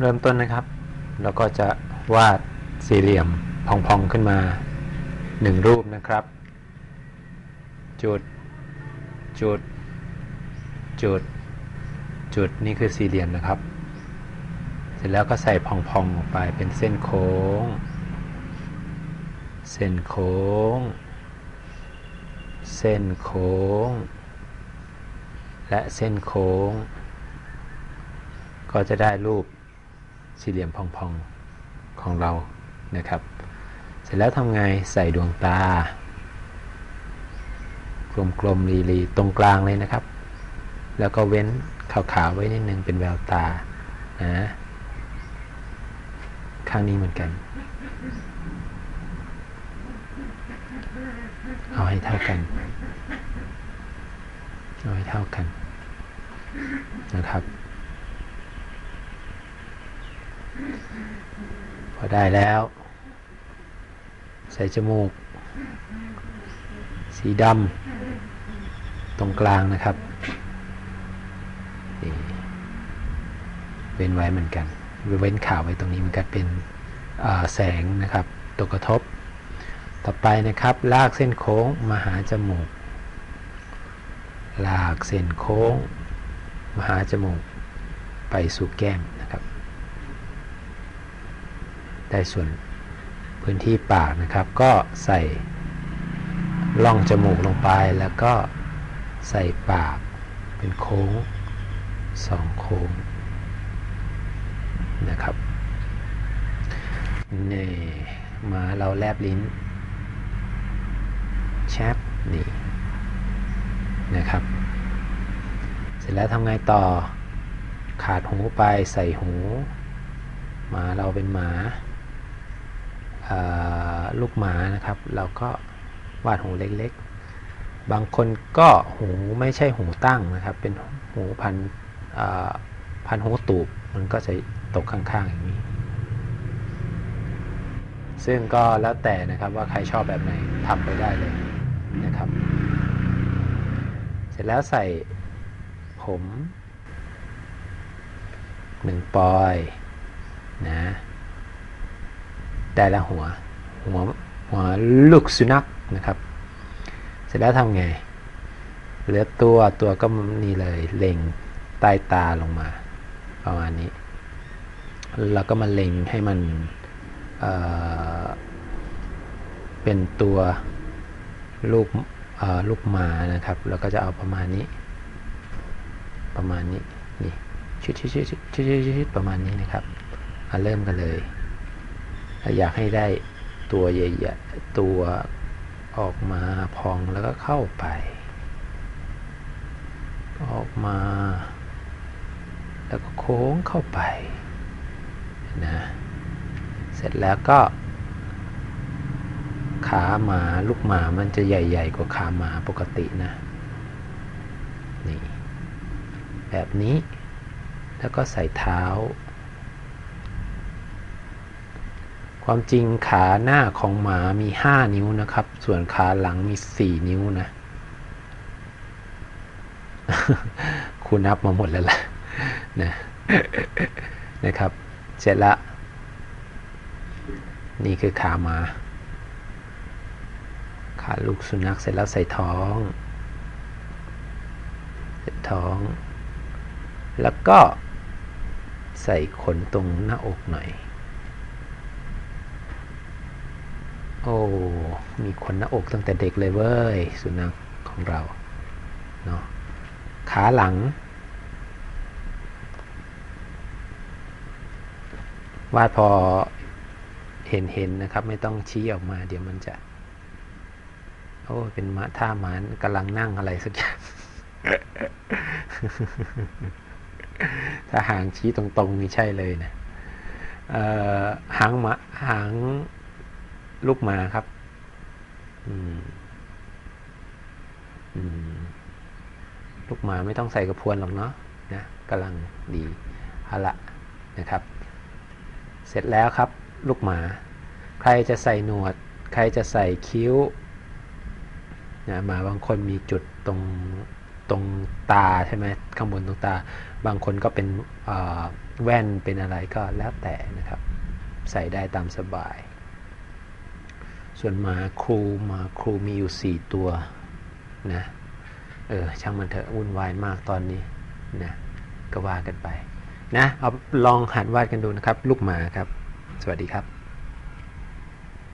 เริ่มต้นนะครับ เราก็จะวาดสี่เหลี่ยมพองๆขึ้นมาหนึ่งรูปนะครับ จุด จุด จุด จุดนี่คือสี่เหลี่ยมนะครับ เสร็จแล้วก็ใส่พองๆออกไปเป็นเส้นโค้ง เส้นโค้ง เส้นโค้ง และเส้นโค้ง ก็จะได้รูป สี่เหลี่ยมพองๆของเรานะครับ เสร็จแล้วทำไงใส่ดวงตา กลมๆรีๆตรงกลางเลยนะครับ แล้วก็เว้นขาวๆไว้นิดนึงเป็นแววตานะข้างนี้เหมือนกัน เอาให้เท่ากัน เอาให้เท่ากันนะครับ พอ ได้แล้ว ใส่จมูก สีดำตรงกลางนะครับเว้นไว้เหมือนกัน เว้นขาวไว้ตรงนี้มันก็เป็นแสงนะครับตกกระทบ ต่อไปนะครับ ลากเส้นโค้งมาหาจมูก ลากเส้นโค้งมาหาจมูก ไปสู่แก้ม ได้ส่วนพื้นที่ปากนะครับ ก็ใส่ล่องจมูกลงไปแล้วก็ใส่ปากเป็นโค้งสองโค้งนะครับนี่มาเราแลบลิ้นแชปนี่นะครับ เสร็จแล้วทำไงต่อขาดหูไปใส่หูหมาเราเป็นหมา ลูกหมานะครับ เราก็วาดหูเล็กๆ บางคนก็หูไม่ใช่หูตั้งนะครับ เป็นหูพันพันหูตูบมันก็จะตกข้างๆอย่างนี้ ซึ่งก็แล้วแต่นะครับว่าใครชอบแบบไหนทำไปได้เลยนะครับ เสร็จแล้วใส่ผมหนึ่งปอยนะ แต่ละหัว หัวหัวลูกสุนัขนะครับ เสร็จแล้วทำไงเหลือตัวตัวก็นี่เลยเล็งใต้ตาลงมาประมาณนี้แล้วก็มาเล็งให้มันเเป็นตัวลูกลูกหมานะครับ แล้วก็จะเอาประมาณนี้ ประมาณนี้นี่ชิดชิดชิดชิดชิดชิดประมาณนี้นะครับมาเริ่มกันเลย อยากให้ได้ตัวใหญ่ๆตัวออกมาพองแล้วก็เข้าไป ออกมา แล้วก็โค้งเข้าไปนะเสร็จแล้วก็ ขาหมาลูกหมามันจะใหญ่ ๆ กว่าขาหมาปกตินะนี่แบบนี้แล้วก็ใส่เท้า ความจริงขาหน้าของหมามี 5 นิ้วนะครับ ส่วนขาหลังมี 4 นิ้วนะคุณนับมาหมดแล้วล่ะนะนะครับ เสร็จละ นี่คือขาหมา ขาลูกสุนัขเสร็จแล้วใส่ท้องใส่ท้อง แล้วก็ใส่ขนตรงหน้าอกหน่อย โอ้ มีขนหน้าอกตั้งแต่เด็กเลยเว้ย สุนัขของเรา เนาะ ขาหลัง วาดพอเห็นเห็นนะครับ ไม่ต้องชี้ออกมา เดี๋ยวมันจะ โอ้ เป็นมะท่าหมานกำลังนั่งอะไรสักอย่าง ถ้าหางชี้ตรงๆนี่ใช่เลยนะหางมะหาง ลูกหมาครับ อืม อืม ลูกหมาไม่ต้องใส่กระพวนหรอกเนาะนะกำลังดีเอาละนะครับ เสร็จแล้วครับ ลูกหมา ใครจะใส่หนวด ใครจะใส่คิ้วนะหมาบางคนมีจุดตรงตรงตาใช่ไหมข้างบนตรงตา บางคนก็เป็นแว่นเป็นอะไรก็แล้วแต่นะครับ ใส่ได้ตามสบาย ส่วนหมาครูหมาครูมีอยู่ 4 ตัวนะเออช่างมันเถอะวุ่นวายมากตอนนี้นะก็ว่ากันไปนะเอาลองหัดวาดกันดูนะครับ ลูกหมาครับ สวัสดีครับ